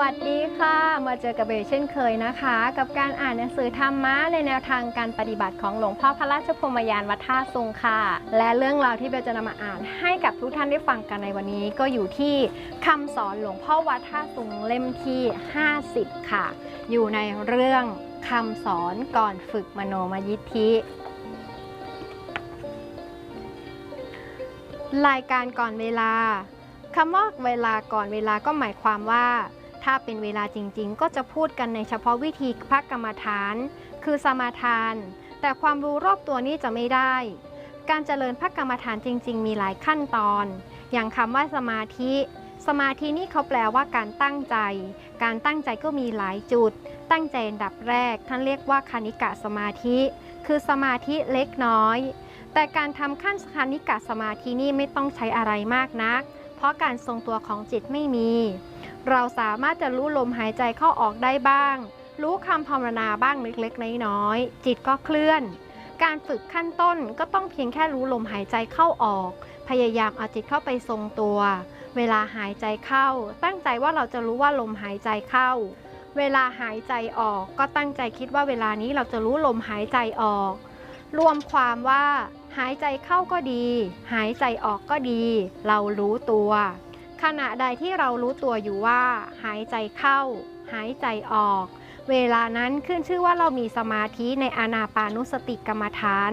วัสดีค่ะ มาเจอกับเบลเช่นเคยนะคะ กับการอ่านหนังสือธรรมะในแนวทางการปฏิบัติของหลวงพ่อพระราชพมยานวัดท่าซุงค่ะ และเรื่องราวที่เบลจะนำมาอ่านให้กับทุกท่านได้ฟังกันในวันนี้ ก็อยู่ที่คำสอนหลวงพ่อวัดท่าซุงเล่มที่ 50 ค่ะ อยู่ในเรื่องคำสอนก่อนฝึกมโนมยิทธิรายการก่อนเวลาคำว่าเวลาก่อนเวลาก็หมายความว่า ถ้าเป็นเวลาจริงๆ ก็จะพูดกันในเฉพาะวิธีพักกรรมฐาน คือสมาทาน แต่ความรู้รอบตัวนี้จะไม่ได้ การเจริญพักกรรมฐานจริง ๆ มีหลายขั้นตอน อย่างคำว่าสมาธิ สมาธินี่เขาแปลว่าการตั้งใจ การตั้งใจก็มีหลายจุด ตั้งใจอันดับแรก ท่านเรียกว่าคณิกะสมาธิ คือสมาธิเล็กน้อย แต่การทำขั้นคณิกะสมาธินี่ไม่ต้องใช้อะไรมากนัก เพราะการทรงตัวของจิตไม่มี เราสามารถจะรู้ลมหายใจเข้าออกได้บ้าง รู้คำภาวนาบ้างเล็กๆ น้อยๆ จิตก็เคลื่อน การฝึกขั้นต้นก็ต้องเพียงแค่รู้ลมหายใจเข้าออก พยายามเอาจิตเข้าไปทรงตัว เวลาหายใจเข้า ตั้งใจว่าเราจะรู้ว่าลมหายใจเข้า เวลาหายใจออกก็ตั้งใจคิดว่าเวลานี้เราจะรู้ลมหายใจออก รวมความว่า หายใจเข้าก็ดี หายใจออกก็ดี เรารู้ตัว ขณะใดที่เรารู้ตัวอยู่ว่า หายใจเข้า หายใจออก เวลานั้นขึ้นชื่อว่าเรามีสมาธิในอานาปานุสติกรรมฐาน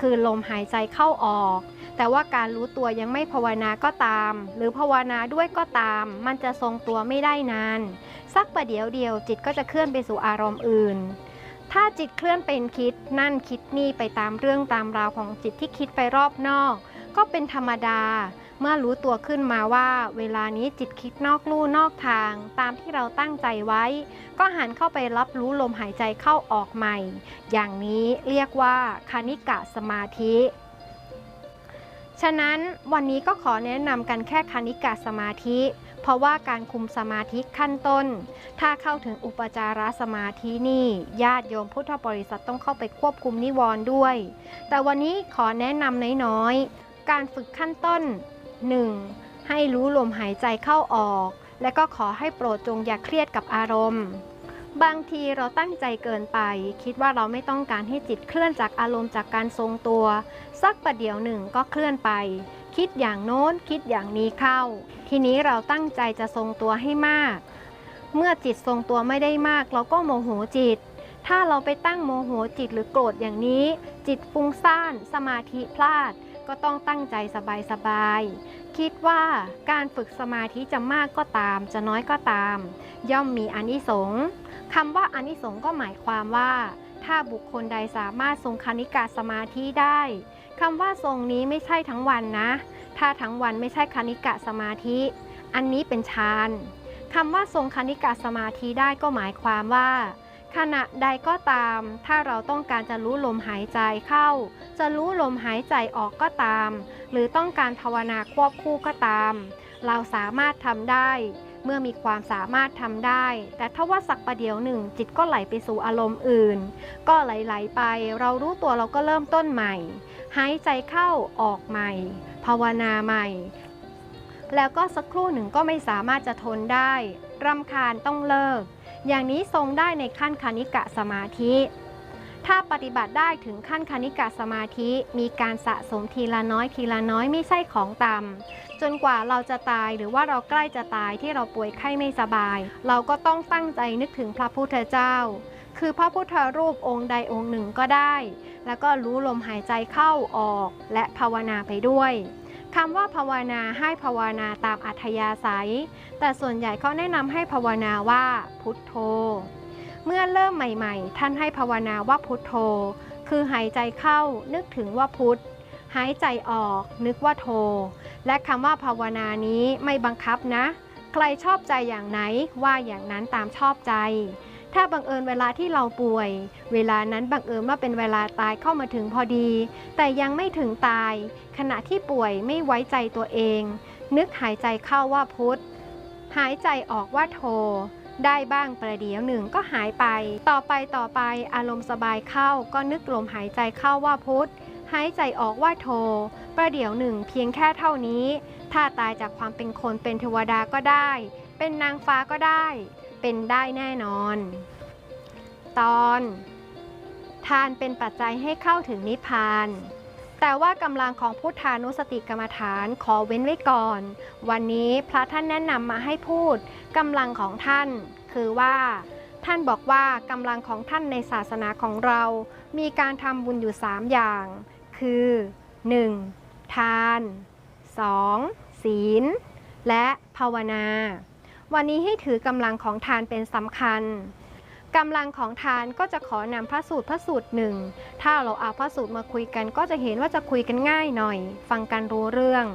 คือลมหายใจเข้าออก แต่ว่าการรู้ตัวยังไม่ภาวนาก็ตาม หรือภาวนาด้วยก็ตาม มันจะทรงตัวไม่ได้นาน สักประเดี๋ยวเดียวจิตก็จะเคลื่อนไปสู่อารมณ์อื่นถ้าจิตเคลื่อนเป็นคิดนั่นคิดนี่ไปตามเรื่องตามราวของจิตที่คิดไปรอบนอก ก็เป็นธรรมดา เมื่อรู้ตัวขึ้นมาว่าเวลานี้จิตคิดนอกลู่นอกทาง ตามที่เราตั้งใจไว้ ก็หันเข้าไปรับรู้ลมหายใจเข้าออกใหม่ อย่างนี้เรียกว่าคณิกะสมาธิฉะนั้นวันนี้ก็ขอแนะนำกันแค่คณิกะสมาธิ เพราะว่าการคุมสมาธิขั้นต้น ถ้าเข้าถึงอุปจารสมาธินี่ญาติโยมพุทธบริษัทต้องเข้าไปควบคุมนิวรณ์ด้วย แต่วันนี้ขอแนะนำน้อยๆ การฝึกขั้นต้น 1. ให้รู้ลมหายใจเข้าออก และก็ขอให้โปรดจงอย่าเครียดกับอารมณ์ บางทีเราตั้งใจเกินไป คิดว่าเราไม่ต้องการให้จิตเคลื่อนจากอารมณ์จากการทรงตัว สักประเดี๋ยวหนึ่งก็เคลื่อนไป คิดอย่างโน้นคิดอย่างนี้เข้า ทีนี้เราตั้งใจจะทรงตัวให้มาก เมื่อจิตทรงตัวไม่ได้มาก เราก็โมโหจิต ถ้าเราไปตั้งโมโหจิตหรือโกรธอย่างนี้ จิตฟุ้งซ่านสมาธิพลาด ก็ต้องตั้งใจสบายๆคิดว่าการฝึกสมาธิจะมากก็ตาม จะน้อยก็ตาม ย่อมมีอนิสงส์คำว่าอนิสงส์ก็หมายความว่า ถ้าบุคคลใดสามารถทรงคณิกาสมาธิได้คำว่าทรงนี้ไม่ใช่ทั้งวันนะ ถ้าทั้งวันไม่ใช่คณิกะสมาธิ อันนี้เป็นฌานคำว่าทรงคณิกะสมาธิได้ก็หมายความว่า ขณะใดก็ตาม ถ้าเราต้องการจะรู้ลมหายใจเข้า จะรู้ลมหายใจออกก็ตาม หรือต้องการภาวนาควบคู่ก็ตาม เราสามารถทำได้ เมื่อมีความสามารถทำได้ แต่ถ้าว่าสักประเดี๋ยวหนึ่ง จิตก็ไหลไปสู่อารมณ์อื่น ก็ไหลๆไป เรารู้ตัวเราก็เริ่มต้นใหม่ หายใจเข้าออกใหม่ ภาวนาใหม่ แล้วก็สักครู่หนึ่งก็ไม่สามารถจะทนได้รำคาญต้องเลิก อย่างนี้ทรงได้ในขั้นคณิกะสมาธิ ถ้าปฏิบัติได้ถึงขั้นคณิกะสมาธิมีการสะสมทีละน้อยทีละน้อยไม่ใช่ของต่ำจนกว่าเราจะตายหรือว่าเราใกล้จะตายที่เราป่วยไข้ไม่สบาย เราก็ต้องตั้งใจนึกถึงพระพุทธเจ้า คือพระพุทธรูปองค์ใดองค์หนึ่งก็ได้ แล้วก็รู้ลมหายใจเข้าออกและภาวนาไปด้วย คำว่าภาวนาให้ภาวนาตามอัธยาศัย แต่ส่วนใหญ่เขาแนะนำให้ภาวนาว่าพุทโธ เมื่อเริ่มใหม่ๆ ท่านให้ภาวนาว่าพุทโธ คือหายใจเข้านึกถึงว่าพุทธหายใจออกนึกว่าโธและคำว่าภาวนานี้ไม่บังคับนะ ใครชอบใจอย่างไหนว่าอย่างนั้นตามชอบใจ ถ้าบังเอิญเวลาที่เราป่วย เวลานั้นบังเอิญว่าเป็นเวลาตายเข้ามาถึงพอดี แต่ยังไม่ถึงตาย ขณะที่ป่วยไม่ไว้ใจตัวเอง นึกหายใจเข้าว่าพุทธหายใจออกว่าโท ได้บ้างประเดี๋ยวหนึ่งก็หายไป ต่อไปต่อไปอารมณ์สบายเข้าก็นึกลมหายใจเข้าว่าพุทธหายใจออกว่าโท ประเดี๋ยวหนึ่งเพียงแค่เท่านี้ ถ้าตายจากความเป็นคนเป็นเทวดาก็ได้ เป็นนางฟ้าก็ได้ เป็นได้แน่นอน ตอนทานเป็นปัจจัยให้เข้าถึงนิพพาน แต่ว่ากำลังของพุทธานุสติกรรมฐานขอเว้นไว้ก่อน วันนี้พระท่านแนะนำมาให้พูดกำลังของท่าน คือว่าท่านบอกว่ากำลังของท่านในศาสนาของเรา มีการทำบุญอยู่ 3 อย่าง คือ 1. ทาน 2. ศีล และภาวนา วันนี้ให้ถือกำลังของทานเป็นสำคัญกำลังของทานก็จะขอนำพระสูตรพระสูตรหนึ่ง ถ้าเราเอาพระสูตรมาคุยกัน ก็จะเห็นว่าจะคุยกันง่ายหน่อย ฟังกันรู้เรื่อง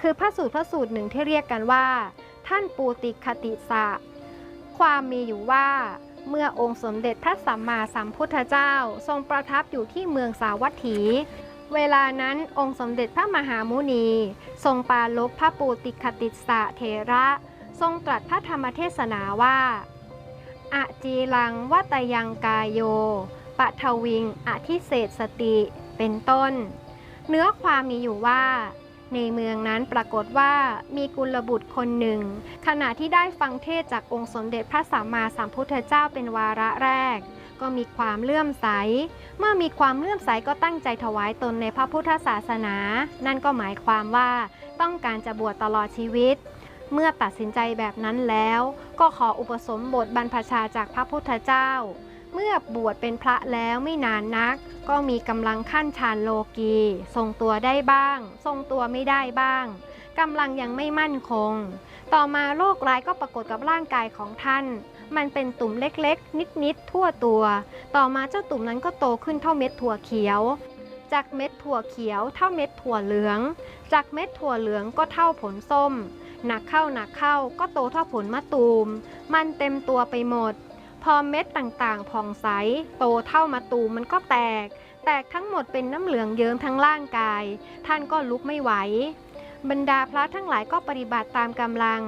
คือพระสูตรพระสูตรหนึ่งที่เรียกกันว่า ท่านปูติคติสะ ความมีอยู่ว่า เมื่อองค์สมเด็จพระสัมมาสัมพุทธเจ้า ทรงประทับอยู่ที่เมืองสาวัตถี เวลานั้นองค์สมเด็จพระมหามุนี ทรงปาลบพระปูติคติสะเถระ ทรงตรัสพระธรรมเทศนาว่าอจีลังวัตยังกายโยปะทวิงอธิเศษสติเป็นต้น เนื้อความมีอยู่ว่า ในเมืองนั้นปรากฏว่ามีกุลบุตรคนหนึ่ง ขณะที่ได้ฟังเทศจากองค์สมเด็จพระสัมมาสัมพุทธเจ้าเป็นวาระแรก ก็มีความเลื่อมใส เมื่อมีความเลื่อมใสก็ตั้งใจถวายตนในพระพุทธศาสนา นั่นก็หมายความว่าต้องการจะบวชตลอดชีวิต เมื่อตัดสินใจแบบนั้นแล้ว ก็ขออุปสมบทบรรพชาจากพระพุทธเจ้า เมื่อบวชเป็นพระแล้วไม่นานนัก ก็มีกำลังขั้นฌานโลกี ทรงตัวได้บ้าง ทรงตัวไม่ได้บ้างกำลังยังไม่มั่นคง ต่อมาโรคร้ายก็ปรากฏกับร่างกายของท่าน มันเป็นตุ่มเล็กๆ นิดๆ ทั่วตัว ต่อมาเจ้าตุ่มนั้นก็โตขึ้นเท่าเม็ดถั่วเขียว จากเม็ดถั่วเขียวเท่าเม็ดถั่วเหลือง จากเม็ดถั่วเหลืองก็เท่าผลส้ม หนักเข้าหนักเข้าก็โตเท่าผลมะตูม มันเต็มตัวไปหมด พอเม็ดต่างๆผ่องใส โตเท่ามะตูมมันก็แตก แตกทั้งหมดเป็นน้ำเหลืองเยิ้มทั้งร่างกาย ท่านก็ลุกไม่ไหว บรรดาพระทั้งหลายก็ปฏิบัติตามกำลัง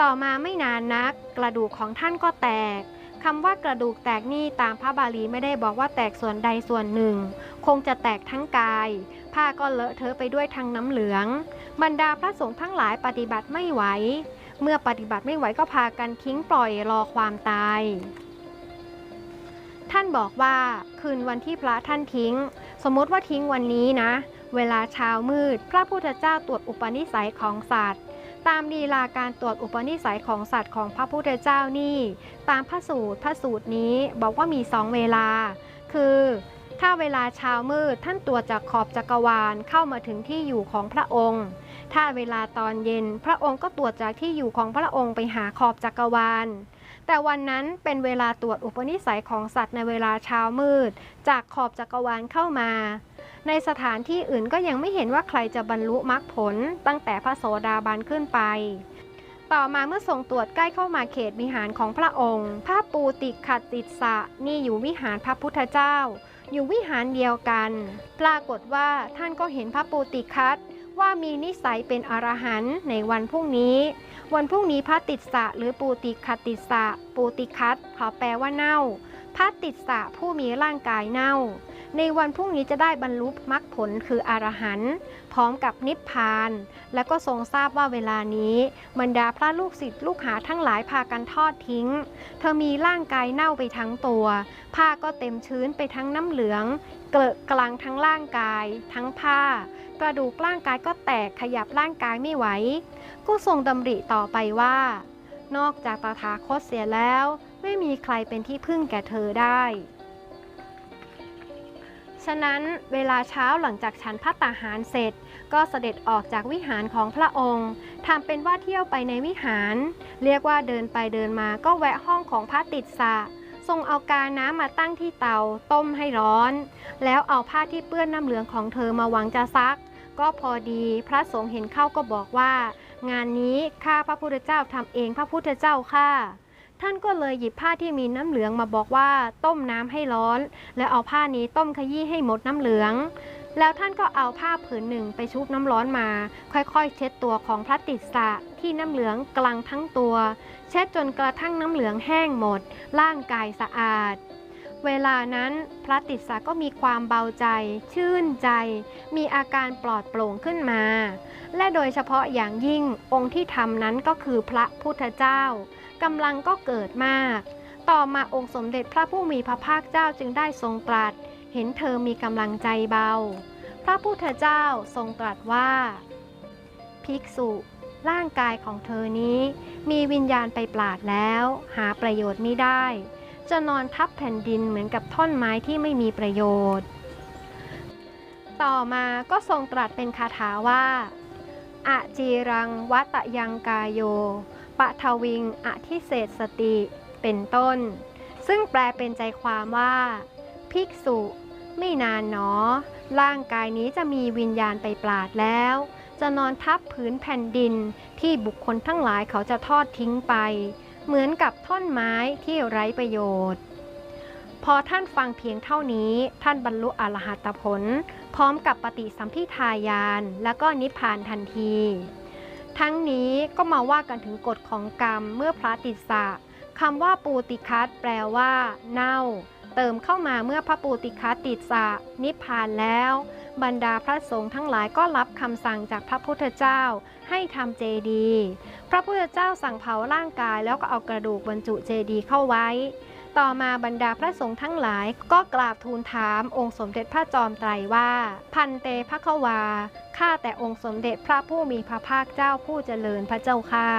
ต่อมาไม่นานนัก กระดูกของท่านก็แตกคำว่ากระดูกแตกนี่ตามพระบาลีไม่ได้บอกว่าแตกส่วนใดส่วนหนึ่ง คงจะแตกทั้งกาย ผ้าก็เลอะเทอะไปด้วยทั้งน้ำเหลือง บรรดาพระสงฆ์ทั้งหลายปฏิบัติไม่ไหว เมื่อปฏิบัติไม่ไหวก็พากันทิ้งปล่อยรอความตาย ท่านบอกว่าคืนวันที่พระท่านทิ้ง สมมติว่าทิ้งวันนี้นะ เวลาเช้ามืด พระพุทธเจ้าตรวจอุปนิสัยของสัตว์ตามลีลาการตรวจอุปนิสัยของสัตว์ของพระพุทธเจ้านี่ ตามพระสูตรพระสูตรนี้บอกว่ามีสองเวลา คือ ถ้าเวลาเช้ามืดท่านตรวจจากขอบจักรวาลเข้ามาถึงที่อยู่ของพระองค์ ถ้าเวลาตอนเย็นพระองค์ก็ตรวจจากที่อยู่ของพระองค์ไปหาขอบจักรวาล แต่วันนั้นเป็นเวลาตรวจอุปนิสัยของสัตว์ในเวลาเช้ามืด จากขอบจักรวาลเข้ามา ในสถานที่อื่นก็ยังไม่เห็นว่าใครจะบรรลุมรรคผลตั้งแต่พระโสดาบันขึ้นไปต่อมาเมื่อส่งตรวจใกล้เข้ามาเขตวิหารของพระองค์พระปูติขัดติดสะนี่อยู่วิหารพระพุทธเจ้า อยู่วิหารเดียวกัน ปรากฏว่าท่านก็เห็นพระปูติคัตว่ามีนิสัยเป็นอรหันต์ในวันพรุ่งนี้ วันพรุ่งนี้พระติสสะหรือปูติคติสะปูติคัตขอแปลว่าเน่าพระติสสะผู้มีร่างกายเน่า ในวันพรุ่งนี้จะได้บรรลุมรรคผลคืออรหันต์พร้อมกับนิพพาน และก็ทรงทราบว่าเวลานี้บรรดาพระลูกศิษย์ลูกหาทั้งหลายพากันทอดทิ้ง เธอมีร่างกายเน่าไปทั้งตัว ผ้าก็เต็มชื้นไปทั้งน้ำเหลือง เกลอะกลางทั้งร่างกาย ทั้งผ้า กระดูกร่างกายก็แตกขยับร่างกายไม่ไหว ก็ทรงดำริต่อไปว่า นอกจากตถาคตเสียแล้ว ไม่มีใครเป็นที่พึ่งแก่เธอได้ ฉะนั้นเวลาเช้าหลังจากฉันพัตตาหารเสร็จ ก็เสด็จออกจากวิหารของพระองค์ทำเป็นว่าเที่ยวไปในวิหาร เรียกว่าเดินไปเดินมาก็แวะห้องของพระติดสะทรงเอากาน้ำมาตั้งที่เตาต้มให้ร้อน แล้วเอาผ้าที่เปื้อนน้ำเหลืองของเธอมาหวังจะซัก ก็พอดีพระสงฆ์เห็นเข้าก็บอกว่า งานนี้ข้าพระพุทธเจ้าทำเองพระพุทธเจ้าค่ะ ท่านก็เลยหยิบผ้าที่มีน้ำเหลืองมาบอกว่าต้มน้ำให้ร้อน แล้วเอาผ้านี้ต้มขยี้ให้หมดน้ำเหลือง แล้วท่านก็เอาผ้าผืนหนึ่งไปชุบน้ำร้อนมา ค่อยๆ เช็ดตัวของพระติสะที่น้ำเหลืองกลังทั้งตัว เช็ดจนกระทั่งน้ำเหลืองแห้งหมด ร่างกายสะอาดเวลานั้นพระติสสะก็มีความเบาใจ ชื่นใจ มีอาการปลอดโปร่งขึ้นมา และโดยเฉพาะอย่างยิ่งองค์ที่ทำนั้นก็คือพระพุทธเจ้า กำลังก็เกิดมาก ต่อมาองค์สมเด็จพระผู้มีพระภาคเจ้าจึงได้ทรงตรัส เห็นเธอมีกำลังใจเบา พระพุทธเจ้าทรงตรัสว่า ภิกษุ ร่างกายของเธอนี้ มีวิญญาณไปปราดแล้ว หาประโยชน์ไม่ได้ จะนอนทับแผ่นดินเหมือนกับท่อนไม้ที่ไม่มีประโยชน์ ต่อมาก็ทรงตรัสเป็นคาถาว่าอะจีรังวัตยังกายโย ปะทวิงอธิเศษสติ เป็นต้น ซึ่งแปลเป็นใจความว่า ภิกษุไม่นานหนอ ร่างกายนี้จะมีวิญญาณไปปราดแล้ว จะนอนทับผืนแผ่นดินที่บุคคลทั้งหลายเขาจะทอดทิ้งไป เหมือนกับท่อนไม้ที่ไร้ประโยชน์ พอท่านฟังเพียงเท่านี้ท่านบรรลุอรหัตผล พร้อมกับปฏิสัมพิทายาน แล้วก็นิพพานทันที ทั้งนี้ก็มาว่ากันถึงกฎของกรรมเมื่อพระติสสะคำว่าปูติคัตแปลว่า เน่า เติมเข้ามาเมื่อพระปูติคัตติสสะนิพพานแล้ว บรรดาพระสงฆ์ทั้งหลายก็รับคำสั่งจากพระพุทธเจ้า ให้ทำเจดีย์พระพุทธเจ้าสั่งเผาร่างกายแล้วก็เอากระดูกบรรจุเจดีย์เข้าไว้ ต่อมาบรรดาพระสงฆ์ทั้งหลายก็กราบทูลถามองค์สมเด็จพระจอมไตรว่า พันเตพระควา ข้าแต่องค์สมเด็จพระผู้มีพระภาคเจ้าผู้เจริญพระเจ้าค่ะ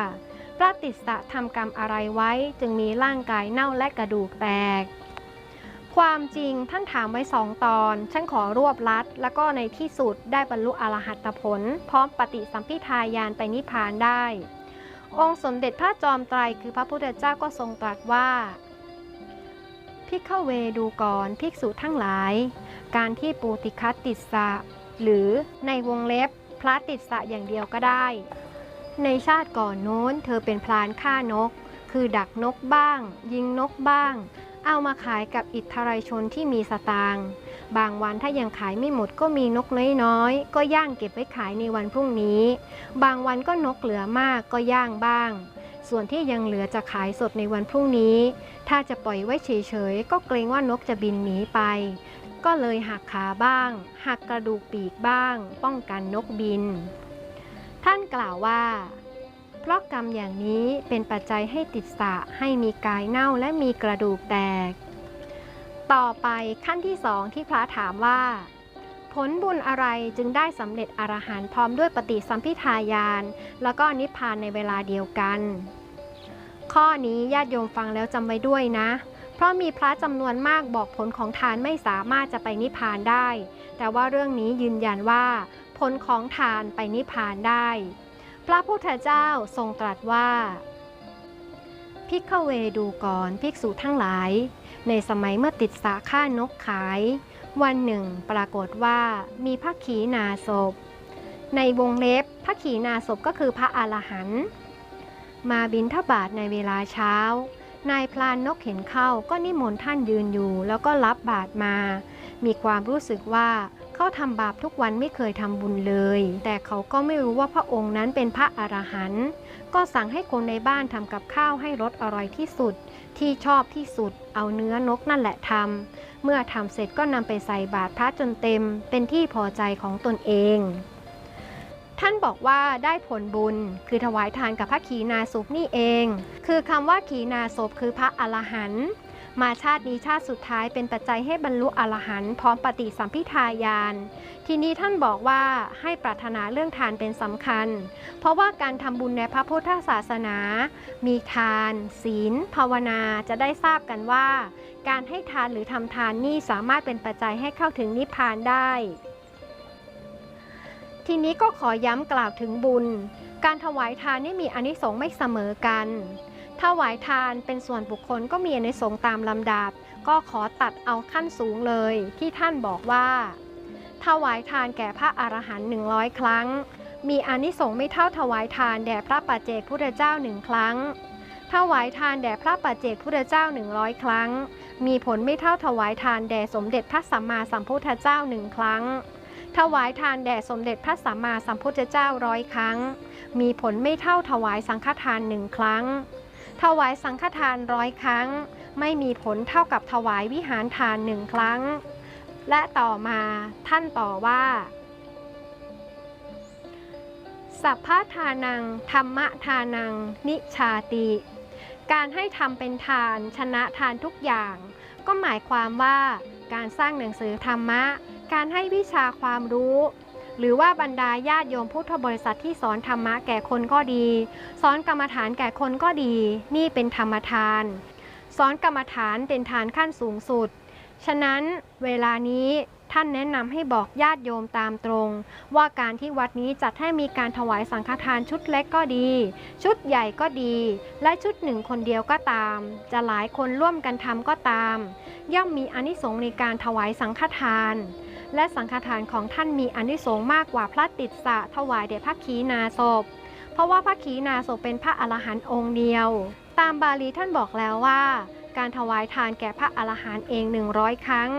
พระติสสะทำกรรมอะไรไว้จึงมีร่างกายเน่าและกระดูกแตก ความจริงท่านถามไว้สองตอน ฉันขอรวบลัด แล้วก็ในที่สุดได้บรรลุอรหัตผล พร้อมปฏิสัมพิทายานไปนิพพานได้ องค์สมเด็จพระจอมไตรคือพระพุทธเจ้าก็ทรงตรัสว่า พิกขเวดูก่อนภิกษุทั้งหลาย การที่ปูติคัตติสสะหรือในวงเล็บพระติสสะอย่างเดียวก็ได้ ในชาติก่อนโน้นเธอเป็นพลานฆ่านก คือดักนกบ้าง ยิงนกบ้าง เอามาขายกับอิทธิชนที่มีสตางค์บางวันถ้ายังขายไม่หมดก็มีนกน้อยๆ ก็ย่างเก็บไว้ขายในวันพรุ่งนี้ บางวันก็นกเหลือมากก็ย่างบ้าง ส่วนที่ยังเหลือจะขายสดในวันพรุ่งนี้ ถ้าจะปล่อยไว้เฉยๆ ก็เกรงว่านกจะบินหนีไป ก็เลยหักขาบ้าง หักกระดูกปีกบ้าง ป้องกันนกบิน ท่านกล่าวว่า เพราะกรรมอย่างนี้เป็นปัจจัยให้ติดสะให้มีกายเน่าและมีกระดูกแตก ต่อไปขั้นที่สองที่พระถามว่าผลบุญอะไรจึงได้สำเร็จอรหันต์พร้อมด้วยปฏิสัมพิทายาน แล้วก็นิพพานในเวลาเดียวกัน ข้อนี้ญาติโยมฟังแล้วจำไว้ด้วยนะ เพราะมีพระจำนวนมากบอกผลของทานไม่สามารถจะไปนิพพานได้ แต่ว่าเรื่องนี้ยืนยันว่า ผลของทานไปนิพพานได้ พระพุทธเจ้าทรงตรัสว่าภิกขเวดูก่อนภิกษุทั้งหลาย ในสมัยเมื่อติดสาฆ่านกขาย วันหนึ่งปรากฏว่ามีพระขีณาศพ ในวงเล็บพระขีณาศพก็คือพระอรหันต์ มาบินทบาทในเวลาเช้า นายพลานนกเห็นเข้าก็นิมนต์ท่านยืนอยู่ แล้วก็รับบาตรมา มีความรู้สึกว่าเขาทำบาปทุกวันไม่เคยทำบุญเลย แต่เขาก็ไม่รู้ว่าพระองค์นั้นเป็นพระอรหันต์ก็สั่งให้คนในบ้านทำกับข้าวให้รสอร่อยที่สุด ที่ชอบที่สุด เอาเนื้อนกนั่นแหละทำเมื่อทำเสร็จก็นำไปใส่บาตรพระจนเต็ม เป็นที่พอใจของตนเอง ท่านบอกว่าได้ผลบุญ คือถวายทานกับพระขีณาสพนี่เอง คือคำว่าขีณาสพคือพระอรหันต์มาชาตินี้ชาติสุดท้ายเป็นปัจจัยให้บรรลุอรหันต์พร้อมปฏิสัมพิทายาน ทีนี้ท่านบอกว่าให้ปรารถนาเรื่องทานเป็นสำคัญ เพราะว่าการทำบุญในพระพุทธศาสนา มีทาน ศีล ภาวนาจะได้ทราบกันว่า การให้ทานหรือทำทานนี่สามารถเป็นปัจจัยให้เข้าถึงนิพพานได้ ทีนี้ก็ขอย้ำกล่าวถึงบุญ การถวายทานนี่มีอนิสงส์ไม่เสมอกัน ถวายทานเป็นส่วนบุคคลก็มีอนิสงส์ตามลำดับ ก็ขอตัดเอาขั้นสูงเลยที่ท่านบอกว่า ถวายทานแก่พระอรหันต์หนึ่งร้อยครั้ง มีอนิสงส์ไม่เท่าถวายทานแด่พระปัจเจกพุทธเจ้าหนึ่งครั้ง ถวายทานแด่พระปัจเจกพุทธเจ้าหนึ่งร้อยครั้ง มีผลไม่เท่าถวายทานแด่สมเด็จพระสัมมาสัมพุทธเจ้าหนึ่งครั้ง ถวายทานแด่สมเด็จพระสัมมาสัมพุทธเจ้าร้อยครั้ง มีผลไม่เท่าถวายสังฆทานหนึ่งครั้ง ถวายสังฆทานร้อยครั้ง ไม่มีผลเท่ากับถวายวิหารทานหนึ่งครั้ง และต่อมาท่านต่อว่าสัพพทานัง ธรรมทานัง นิชาติ การให้ทำเป็นทานชนะทานทุกอย่าง ก็หมายความว่าการสร้างหนังสือธรรมะ การให้วิชาความรู้ หรือว่าบรรดาญาติโยมพุทธบริษัทที่สอนธรรมะแก่คนก็ดี สอนกรรมฐานแก่คนก็ดี นี่เป็นธรรมทาน สอนกรรมฐานเป็นฐานขั้นสูงสุด ฉะนั้นเวลานี้ท่านแนะนำให้บอกญาติโยมตามตรง ว่าการที่วัดนี้จัดให้มีการถวายสังฆทานชุดเล็กก็ดี ชุดใหญ่ก็ดี และชุดหนึ่งคนเดียวก็ตาม จะหลายคนร่วมกันทำก็ตาม ย่อมมีอนิสงส์ในการถวายสังฆทาน และสังฆทานของท่านมีอนิสงส์มากกว่าพระติดสะถวายแด่พระขีณาสพเพราะว่าพระขีณาสพเป็นพระอรหันต์องค์เดียว ตามบาลีท่านบอกแล้วว่า การถวายทานแก่พระอรหันต์เอง 100 ครั้ง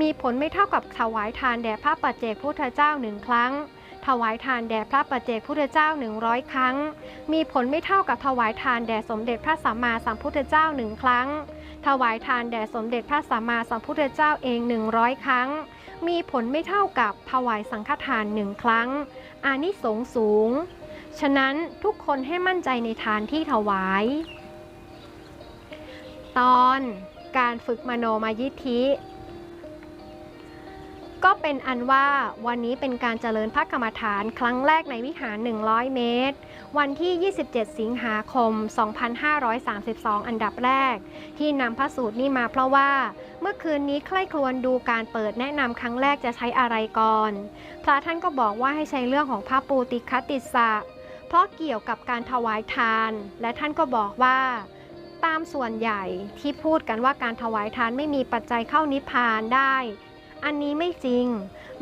มีผลไม่เท่ากับถวายทานแด่พระปัจเจกพุทธเจ้าหนึ่งครั้งถวายทานแด่พระปัจเจกพุทธเจ้า 100 ครั้ง มีผลไม่เท่ากับถวายทานแด่สมเด็จพระสัมมาสัมพุทธเจ้าหนึ่งครั้ง ถวายทานแด่สมเด็จพระสัมมาสัมพุทธเจ้าเอง 100 ครั้ง มีผลไม่เท่ากับถวายสังฆทานหนึ่งครั้ง อานิสงส์สูง ฉะนั้นทุกคนให้มั่นใจในทานที่ถวาย ตอนการฝึกมโนมายิทธิ ก็เป็นอันว่าวันนี้เป็นการเจริญพระกรรมฐานครั้งแรกในวิหาร 100 เมตร วันที่ 27 สิงหาคม 2532 อันดับแรก ที่นำพระสูตรนี้มาเพราะว่า เมื่อคืนนี้ใคร่ครวญดูการเปิดแนะนำครั้งแรกจะใช้อะไรก่อน พระท่านก็บอกว่าให้ใช้เรื่องของพระปูติคติสะเพราะเกี่ยวกับการถวายทาน และท่านก็บอกว่าตามส่วนใหญ่ที่พูดกันว่าการถวายทานไม่มีปัจจัยเข้านิพพานได้ อันนี้ไม่จริง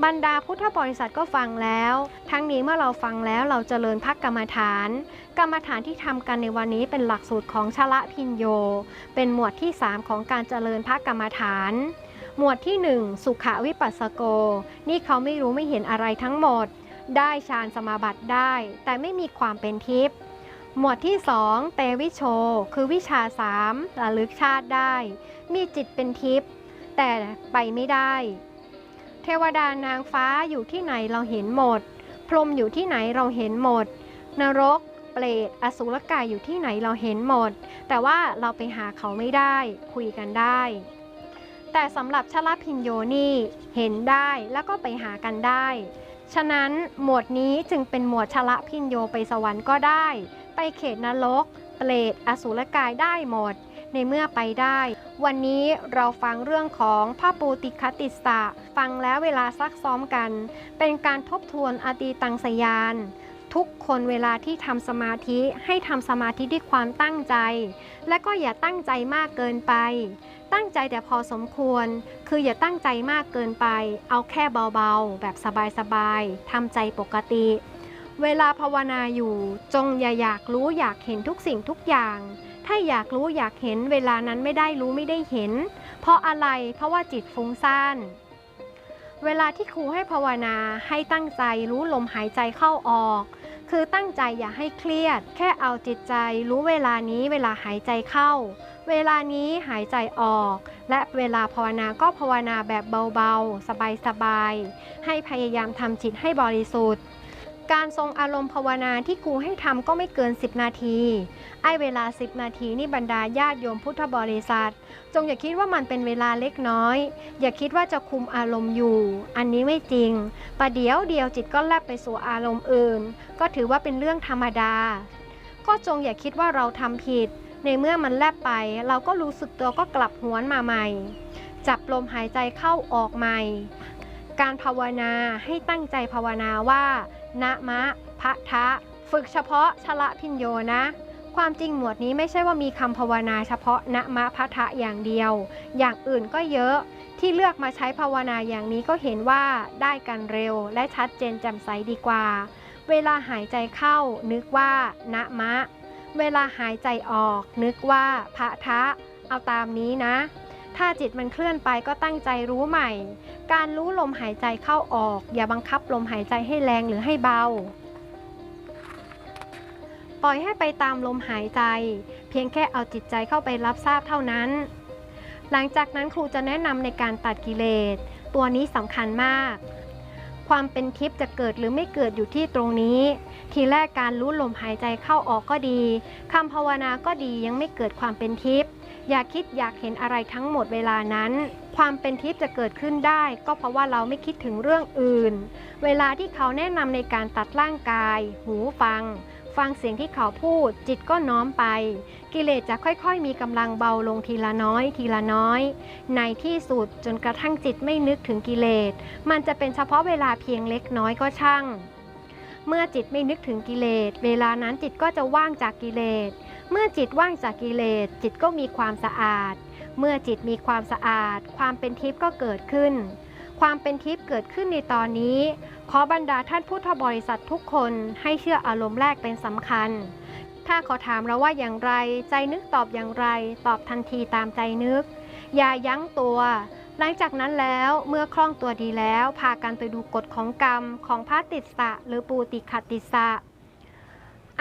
บรรดาพุทธบริษัทก็ฟังแล้ว ทั้งนี้เมื่อเราฟังแล้วเราเจริญพักกรรมฐาน กรรมฐานที่ทำกันในวันนี้เป็นหลักสูตรของชละพินโย เป็นหมวดที่ 3 ของการเจริญพักกรรมฐาน หมวดที่ 1 สุขวิปัสสโก นี่เขาไม่รู้ไม่เห็นอะไรทั้งหมด ได้ฌานสมาบัติได้ แต่ไม่มีความเป็นทิพย์หมวดที่ 2 เตวิโช คือวิชาสามระลึกชาติได้ มีจิตเป็นทิพย์แต่ไปไม่ได้ เทวดานางฟ้าอยู่ที่ไหนเราเห็นหมด พรหมอยู่ที่ไหนเราเห็นหมด นรก เปรต อสุรกายอยู่ที่ไหนเราเห็นหมด แต่ว่าเราไปหาเขาไม่ได้ คุยกันได้ แต่สำหรับชลพินโยนี่เห็นได้แล้วก็ไปหากันได้ ฉะนั้นหมวดนี้จึงเป็นหมวดชละพินโยไปสวรรค์ก็ได้ ไปเขตนรก เปรต อสุรกายได้หมด ในเมื่อไปได้ วันนี้เราฟังเรื่องของพระปูติคติสะฟังแล้วเวลาซักซ้อมกัน เป็นการทบทวนอดีตังสยาน ทุกคนเวลาที่ทำสมาธิให้ทำสมาธิด้วยความตั้งใจ และก็อย่าตั้งใจมากเกินไป ตั้งใจแต่พอสมควร คืออย่าตั้งใจมากเกินไป เอาแค่เบาๆ แบบสบายๆทำใจปกติเวลาภาวนาอยู่จงอย่าอยากรู้อยากเห็นทุกสิ่งทุกอย่าง ถ้าอยากรู้อยากเห็นเวลานั้นไม่ได้รู้ไม่ได้เห็น เพราะอะไรเพราะว่าจิตฟุ้งซ่านเวลาที่ครูให้ภาวนาให้ตั้งใจรู้ลมหายใจเข้าออก คือตั้งใจอย่าให้เครียด แค่เอาจิตใจรู้เวลานี้เวลาหายใจเข้า เวลานี้หายใจออก และเวลาภาวนาก็ภาวนาแบบเบาๆ สบายๆ ให้พยายามทำจิตให้บริสุทธิ์ การทรงอารมณ์ภาวนาที่ครูให้ทำก็ไม่เกิน 10 นาที ไอ้เวลา 10 นาทีนี่บรรดาญาติโยมพุทธบริษัท จงอย่าคิดว่ามันเป็นเวลาเล็กน้อย อย่าคิดว่าจะคุมอารมณ์อยู่ อันนี้ไม่จริง ประเดี๋ยวเดียวจิตก็แลบไปสู่อารมณ์อื่น ก็ถือว่าเป็นเรื่องธรรมดา ก็จงอย่าคิดว่าเราทำผิด ในเมื่อมันแลบไป เราก็รู้สึกตัวก็กลับหวนมาใหม่ จับลมหายใจเข้าออกใหม่ การภาวนาให้ตั้งใจภาวนาว่า นะมะ พะทะ ฝึกเฉพาะชละพินโยนะ ความจริงหมวดนี้ไม่ใช่ว่ามีคำภาวนาเฉพาะนะมะพะทะอย่างเดียว อย่างอื่นก็เยอะ ที่เลือกมาใช้ภาวนาอย่างนี้ก็เห็นว่าได้กันเร็วและชัดเจนแจ่มใสดีกว่า เวลาหายใจเข้านึกว่า นะมะ เวลาหายใจออก นึกว่าพะทะ เอาตามนี้นะ ถ้าจิตมันเคลื่อนไปก็ตั้งใจรู้ใหม่ การรู้ลมหายใจเข้าออก อย่าบังคับลมหายใจให้แรงหรือให้เบา ปล่อยให้ไปตามลมหายใจ เพียงแค่เอาจิตใจเข้าไปรับทราบเท่านั้น หลังจากนั้นครูจะแนะนำในการตัดกิเลส ตัวนี้สำคัญมาก ความเป็นทิพย์จะเกิดหรือไม่เกิดอยู่ที่ตรงนี้ ทีแรกการรู้ลมหายใจเข้าออกก็ดีคำภาวนาก็ดียังไม่เกิดความเป็นทิพย์ อยากคิดอยากเห็นอะไรทั้งหมดเวลานั้น ความเป็นทิพย์จะเกิดขึ้นได้ ก็เพราะว่าเราไม่คิดถึงเรื่องอื่น เวลาที่เขาแนะนำในการตัดร่างกาย หูฟัง ฟังเสียงที่เขาพูด จิตก็น้อมไป กิเลสจะค่อยๆ มีกำลังเบาลงทีละน้อย ทีละน้อย ในที่สุดจนกระทั่งจิตไม่นึกถึงกิเลส มันจะเป็นเฉพาะเวลาเพียงเล็กน้อยก็ช่างเมื่อจิตไม่นึกถึงกิเลส เวลานั้นจิตก็จะว่างจากกิเลส เมื่อจิตว่างจากกิเลสจิตก็มีความสะอาด เมื่อจิตมีความสะอาด ความเป็นทิพย์ก็เกิดขึ้น ความเป็นทิพย์เกิดขึ้นในตอนนี้ ขอบรรดาท่านพุทธบริษัททุกคนให้เชื่ออารมณ์แรกเป็นสำคัญ ถ้าเขาถามเราว่าอย่างไร ใจนึกตอบอย่างไร ตอบทันทีตามใจนึก อย่ายั้งตัว หลังจากนั้นแล้วเมื่อคล่องตัวดีแล้ว พากันไปดูกฎของกรรมของพระติสสะหรือปูติขัตติสะ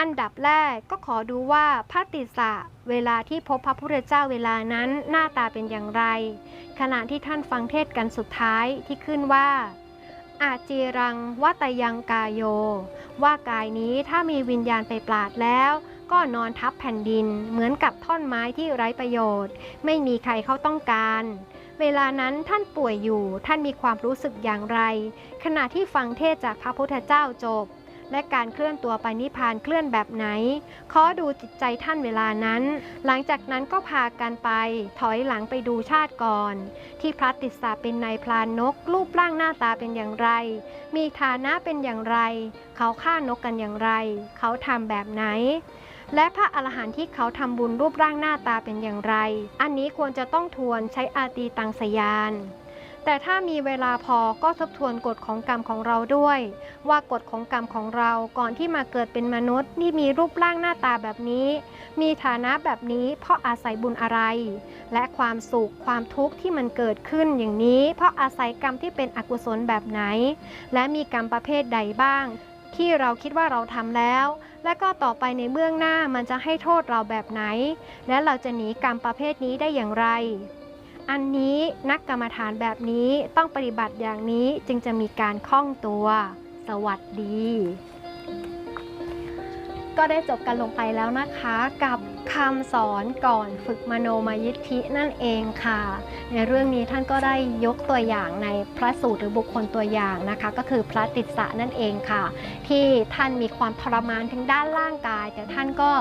อันดับแรกก็ขอดูว่าพระติสะเวลาที่พบพระพุทธเจ้าเวลานั้นหน้าตาเป็นอย่างไร ขณะที่ท่านฟังเทศกันสุดท้ายที่ขึ้นว่า อาจีรังวัตยังกายโย ว่ากายนี้ถ้ามีวิญญาณไปปราดแล้ว ก็นอนทับแผ่นดิน เหมือนกับท่อนไม้ที่ไร้ประโยชน์ ไม่มีใครเขาต้องการเวลานั้นท่านป่วยอยู่ท่านมีความรู้สึกอย่างไร ขณะที่ฟังเทศจากพระพุทธเจ้าจบ และการเคลื่อนตัวไปนิพพานเคลื่อนแบบไหน ขอดูจิตใจท่านเวลานั้น หลังจากนั้นก็พากันไป ถอยหลังไปดูชาติก่อน ที่พระติสสะเป็นนายพรานนก รูปร่างหน้าตาเป็นอย่างไร มีฐานะเป็นอย่างไร เขาฆ่านกกันอย่างไร เขาทำแบบไหนและพระอรหันต์ที่เขาทำบุญรูปร่างหน้าตาเป็นอย่างไร อันนี้ควรจะต้องทวนใช้อาตีตังสยาน แต่ถ้ามีเวลาพอก็ทบทวนกฎของกรรมของเราด้วย ว่ากฎของกรรมของเราก่อนที่มาเกิดเป็นมนุษย์นี่มีรูปร่างหน้าตาแบบนี้ มีฐานะแบบนี้เพราะอาศัยบุญอะไร และความสุขความทุกข์ที่มันเกิดขึ้นอย่างนี้ เพราะอาศัยกรรมที่เป็นอกุศลแบบไหน และมีกรรมประเภทใดบ้าง ที่เราคิดว่าเราทำแล้ว และก็ต่อไปในเบื้องหน้ามันจะให้โทษเราแบบไหน และเราจะหนีกรรมประเภทนี้ได้อย่างไร อันนี้นักกรรมฐานแบบนี้ต้องปฏิบัติอย่างนี้จึงจะมีการคล่องตัว สวัสดี ก็ได้จบกันลงไปแล้วนะคะกับ คำสอนก่อนฝึกมโนมยิทธินั่นเองค่ะ ในเรื่องนี้ท่านก็ได้ยกตัวอย่างในพระสูตรหรือบุคคลตัวอย่างนะคะ ก็คือพระติสสะนั่นเองค่ะ ที่ท่านมีความทรมานทางด้านร่างกาย แต่ท่านก็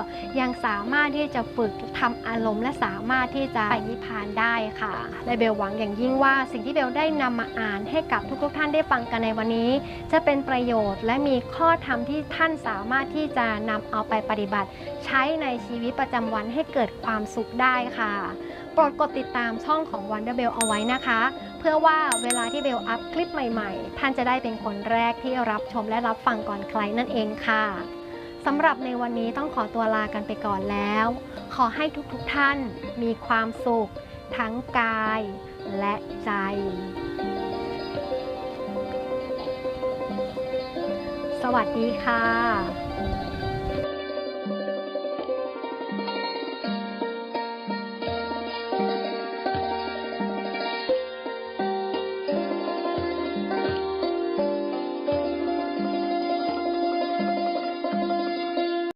ยังสามารถที่จะฝึกทำอารมณ์และสามารถที่จะไปนิพพานได้ค่ะและเบลหวังอย่างยิ่งว่าสิ่งที่เบลได้นำมาอ่านให้กับทุกๆท่านได้ฟังกันในวันนี้ จะเป็นประโยชน์และมีข้อธรรมที่ท่านสามารถที่จะนำเอาไปปฏิบัติ ใช้ในชีวิตประจำวันให้เกิดความสุขได้ค่ะ โปรดกดติดตามช่องของ Wonder Bell เอาไว้นะคะ เพื่อว่าเวลาที่เบลอัพคลิปใหม่ๆ ท่านจะได้เป็นคนแรกที่รับชมและรับฟังก่อนใครนั่นเองค่ะสำหรับในวันนี้ต้องขอตัวลากันไปก่อนแล้ว ขอให้ทุกๆท่านมีความสุข ทั้งกายและใจสวัสดีค่ะ